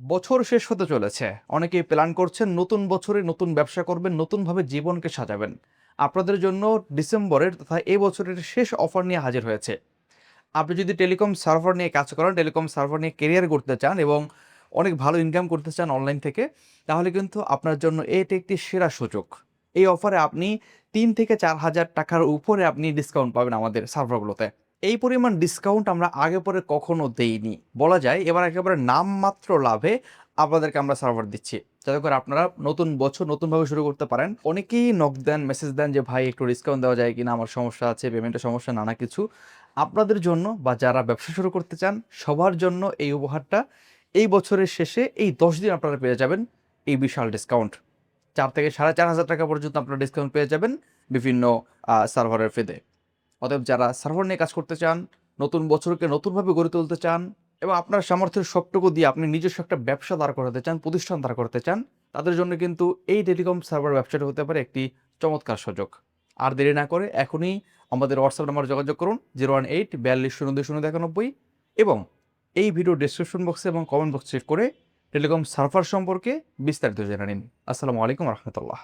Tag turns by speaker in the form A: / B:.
A: বছর শেষ হতে চলেছে। অনেকেই প্ল্যান করছেন নতুন বছরে নতুন ব্যবসা করবেন, নতুনভাবে জীবনকে সাজাবেন। আপনাদের জন্য ডিসেম্বরের তথা এই বছরের শেষ অফার নিয়ে হাজির হয়েছে। আপনি যদি টেলিকম সার্ভার নিয়ে কাজ করেন, টেলিকম সার্ভার নিয়ে কেরিয়ার করতে চান এবং অনেক ভালো ইনকাম করতে চান অনলাইন থেকে, তাহলে কিন্তু আপনার জন্য এটি একটি সেরা সুযোগ। এই অফারে আপনি তিন থেকে চার হাজার টাকার উপরে আপনি ডিসকাউন্ট পাবেন আমাদের সার্ভারগুলোতে। এই পরিমাণ ডিসকাউন্ট আমরা আগে পরে কখনো দেইনি। বলা যায় এবার একেবারে নামমাত্র লাভে আপনাদেরকে আমরা সার্ভার দিচ্ছি। যাতে করে আপনারা নতুন বছর নতুনভাবে শুরু করতে পারেন। অনেকেই নক দেন মেসেজ দেন যে, ভাই, একটু ডিসকাউন্ট দেওয়া যায় কিনা? আমার সমস্যা আছে পেমেন্টের সমস্যা, নানা কিছু। আপনাদের জন্য বা যারা ব্যবসা শুরু করতে চান, সবার জন্য এই উপহারটা এই বছরের শেষে এই দশ দিন আপনারা পেয়ে যাবেন এই বিশাল ডিসকাউন্ট চার থেকে সাড়ে চার হাজার টাকা পর্যন্ত আপনারা ডিসকাউন্ট পেয়ে যাবেন বিভিন্ন সার্ভারের ফেদে অতএব যারা সার্ভার নিয়ে কাজ করতে চান, নতুন বছরকে নতুনভাবে গড়ে তুলতে চান এবং আপনার সামর্থ্যের সবটুকু দিয়ে আপনি নিজস্ব একটা ব্যবসা দাঁড় করাতে চান, প্রতিষ্ঠান দাঁড় করতে চান, তাদের জন্য কিন্তু এই টেলিকম সার্ভার ব্যবসাটা হতে পারে একটি চমৎকার সুযোগ। আর দেরি না করে এখনই আমাদের হোয়াটসঅ্যাপ নাম্বার যোগাযোগ করুন জিরো ওয়ান এইট বিয়াল্লিশ শূন্য দুই শূন্য একানব্বই এবং এই ভিডিও ডিসক্রিপশন বক্সে এবং কমেন্ট বক্সে চেক করে টেলিকম সার্ভার সম্পর্কে বিস্তারিত জেনে নিন। আসসালামু আলাইকুম রহমতুল্লাহ।